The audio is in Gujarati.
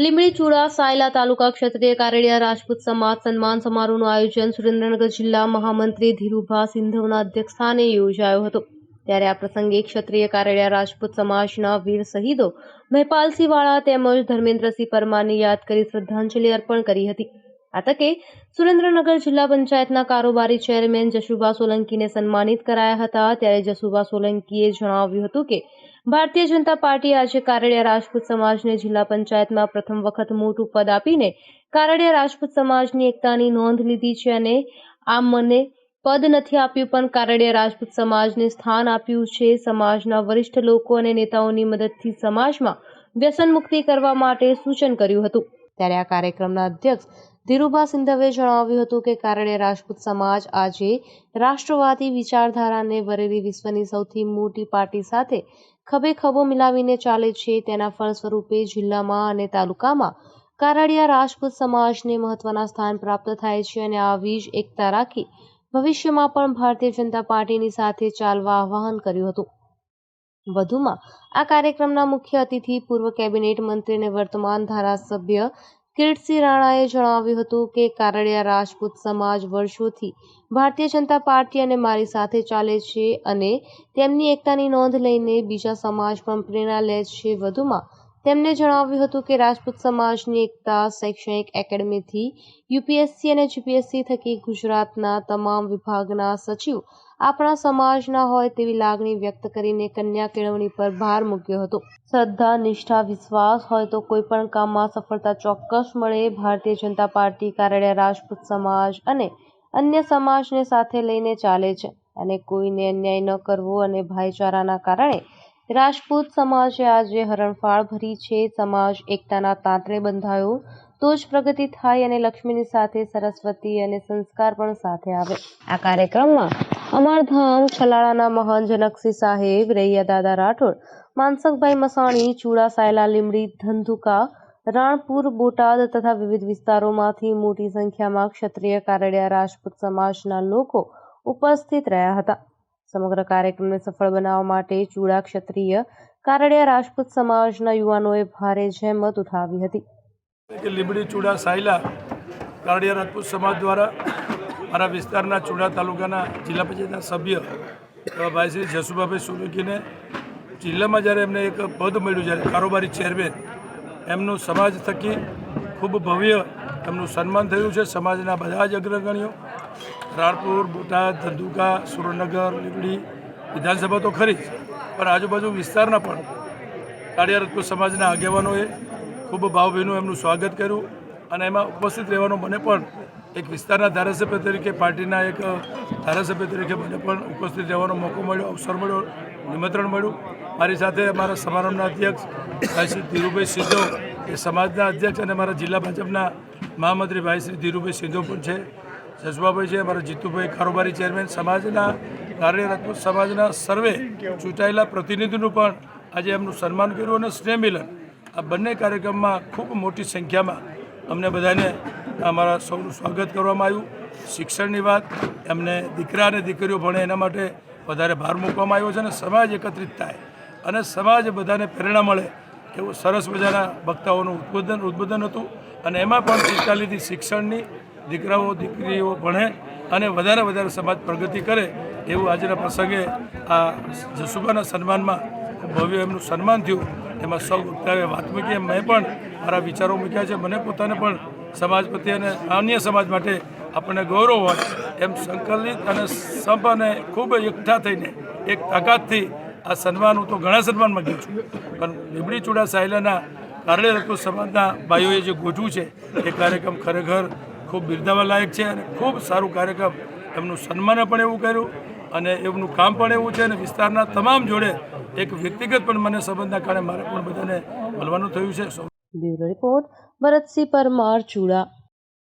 લીમડી ચુડા સાયલા તાલુકા ક્ષત્રિય કારેડિયા રાજપૂત સમાજ સન્માન સમારોહનું આયોજન સુરેન્દ્રનગર જિલ્લા મહામંત્રી ધીરુભા સિંધવના અધ્યક્ષસ્થાને યોજાયો હતો. ત્યારે આ પ્રસંગે ક્ષત્રિય કારેડિયા રાજપૂત સમાજના વીર શહીદો મહેપાલસિંહ તેમજ ધર્મેન્દ્રસિંહ પરમારને યાદ કરી શ્રદ્ધાંજલિ અર્પણ કરી હતી. આ તકે સુરેન્દ્રનગર જિલ્લા પંચાયતના કારોબારી ચેરમેન જશુભા સોલંકીને સન્માનિત કરાયા હતા. ત્યારે જશુભા સોલંકીએ જણાવ્યું હતું કે ભારતીય જનતા પાર્ટી આજે કારડિયા રાજપૂત સમાજને જિલ્લા પંચાયતમાં પ્રથમ વખત મોટું પદ આપીને કારડિયા રાજપૂત સમાજની એકતાની નોંધ લીધી છે અને આમ મને પદ નથી આપ્યું, પણ કારડિયા રાજપૂત સમાજને સ્થાન આપ્યું છે. સમાજના વરિષ્ઠ લોકો અને નેતાઓની મદદથી સમાજમાં વ્યસન મુક્તિ કરવા માટે સૂચન કર્યું હતું. ત્યારે આ કાર્યક્રમના અધ્યક્ષ ધીરુભા સિંધવે જણાવ્યું હતું કે કારણે રાજપૂત સમાજ આજે રાષ્ટ્રવાદી વિચારધારાને વરેલી વિશ્વની સૌથી મોટી પાર્ટી સાથે ખભે ખભો મિલાવીને ચાલે છે તેના ફળ સ્વરૂપે જિલ્લામાં અને તાલુકામાં કારાડિયા રાજપૂત સમાજને મહત્વના સ્થાન પ્રાપ્ત થાય છે અને આવી જ એકતા રાખી ભવિષ્યમાં પણ ભારતીય જનતા પાર્ટીની સાથે ચાલવા આહ્વાન કર્યું હતું. વધુમાં, આ કાર્યક્રમના મુખ્ય અતિથિ પૂર્વ કેબિનેટ મંત્રી અને વર્તમાન ધારાસભ્ય કિરીટસિંહ રાણાએ જણાવ્યું હતું કે કારડિયા રાજપૂત સમાજ વર્ષોથી ભારતીય જનતા પાર્ટી અને મારી સાથે ચાલે છે અને તેમની એકતાની નોંધ લઈને બીજા સમાજ પણ પ્રેરણા લે છે વધુમાં તેમણે જણાવ્યું હતું કે રાજપૂત સમાજની એકતા શૈક્ષણિક એકેડમીથી યુપીએસસી અને જીપીએસસી થકી ગુજરાતના તમામ વિભાગના સચિવ આપણા સમાજના હોય તેવી લાગણી વ્યક્ત કરીને કન્યા કેળવણી પર ભાર મૂક્યો હતો. શ્રદ્ધા, નિષ્ઠા, વિશ્વાસ હોય તો કોઈ પણ કામમાં સફળતા ચોક્કસ મળે. ભારતીય જનતા પાર્ટી કારણે રાજપૂત સમાજ અને અન્ય સમાજને સાથે લઈને ચાલે છે અને કોઈને અન્યાય ન કરવો અને ભાઈચારાના કારણે રાજપૂત સમાજે આજે હરણફાળ ભરી છે. સમાજ એકતાના તાંતરે બંધાયો. તો જ પ્રગતિ થાય અને લક્ષ્મીની સાથે સરસ્વતી અને સંસ્કાર પણ સાથે આવે. આ કાર્યક્રમમાં અમરધામ છલાળાના મહાન જનકસિંહ સાહેબ, રૈયા દાદા રાઠોડ માનસકભાઈ મસાણી, ચૂડા સાયલા લીમડી, ધંધુકા, રાણપુર, બોટાદ તથા વિવિધ વિસ્તારોમાંથી મોટી સંખ્યામાં ક્ષત્રિય કારડિયા રાજપૂત સમાજના લોકો ઉપસ્થિત રહ્યા હતા. સમગ્ર કાર્યક્રમને સફળ બનાવવા માટે ચૂડા ક્ષત્રિય કારડિયા રાજપૂત સમાજના યુવાનોએ ભારે જહેમત ઉઠાવી હતી. લીંબડી ચૂડા સાયલા કારડિયા રાજપૂત સમાજ દ્વારા મારા વિસ્તારના ચૂડા તાલુકાના જિલ્લા પંચાયતના સભ્ય એવા ભાઈ શ્રી જસુભાભાઈ સોલંકીને જિલ્લામાં જ્યારે એમને એક પદ મળ્યું, જ્યારે કારોબારી ચેરમેન, એમનું સમાજ થકી ખૂબ ભવ્ય એમનું સન્માન થયું છે સમાજના બધા જ અગ્રગણ્યો રાણપુર બોટાદ, ધંધુકા, સુરેન્દ્રનગર, લીંબડી, વિધાનસભા તો ખરી જ, પણ આજુબાજુ વિસ્તારના પણ કાળિયા સમાજના આગેવાનોએ ખૂબ ભાવભીનું એમનું સ્વાગત કર્યું અને એમાં ઉપસ્થિત રહેવાનો મને પણ એક વિસ્તારના ધારાસભ્ય તરીકે, પાર્ટીના એક ધારાસભ્ય તરીકે મને પણ ઉપસ્થિત રહેવાનો મોકો મળ્યો, અવસર મળ્યો, નિમંત્રણ મળ્યું. મારી સાથે અમારા સમારંભના અધ્યક્ષ ભાઈ શ્રી ધીરુભાઈ સિદ્ધો, એ સમાજના અધ્યક્ષ અને મારા જિલ્લા ભાજપના મહામંત્રી ભાઈ શ્રી ધીરુભાઈ સિંધુ પણ છે જસવાભાઈ છે, અમારા જીતુભાઈ કારોબારી ચેરમેન, સમાજના કાર્યરત સમાજના સર્વે ચૂંટાયેલા પ્રતિનિધિનું પણ આજે એમનું સન્માન કર્યું અને સ્નેહમિલન આ બંને કાર્યક્રમમાં ખૂબ મોટી સંખ્યામાં અમને બધાને અમારા સૌનું સ્વાગત કરવામાં આવ્યું. શિક્ષણની વાત, એમને દીકરા અને દીકરીઓ ભણે એના માટે વધારે ભાર મૂકવામાં આવ્યો છે અને સમાજ એકત્રિત થાય અને સમાજ બધાને પ્રેરણા મળે એવું સરસ મજાના વક્તાઓનું ઉદ્બોધન ઉદ્બોધન હતું. અને એમાં પણ ચિંતા શિક્ષણની દીકરાઓ, દીકરીઓ ભણે અને વધારે વધારે સમાજ પ્રગતિ કરે એવું આજના પ્રસંગે આ જસુબાના સન્માનમાં ભવ્ય એમનું સન્માન થયું. એમાં સૌ વક્તાએ વાત મૂકી. એમ મેં પણ મારા વિચારો મૂક્યા છે. મને પોતાને પણ સમાજ પ્રત્યે અને અન્ય સમાજ માટે આપણને ગૌરવ હોય એમ સંકલિત અને સંપ અને ખૂબ એકઠા થઈને, એક તાકાતથી આ સન્માન હું તો ઘણા સન્માનમાં ગયો છું. પણ લીમડી ચૂડા સાયલાના કારણે રત્ન સમાજના ભાઈઓએ જે ગોઠવું છે, એ કાર્યક્રમ ખરેખર ખૂબ બિરદાવા લાયક છે અને ખૂબ સારું કાર્યક્રમ. એમનું સન્માન પણ એવું કર્યું અને એમનું કામ પણ એવું છે અને વિસ્તારના તમામ જોડે એક વ્યક્તિગત પણ મને સંબંધના કારણે મારે પણ બધાને મળવાનું થયું છે. Bureau report Bharatsinh Parmar Chuda.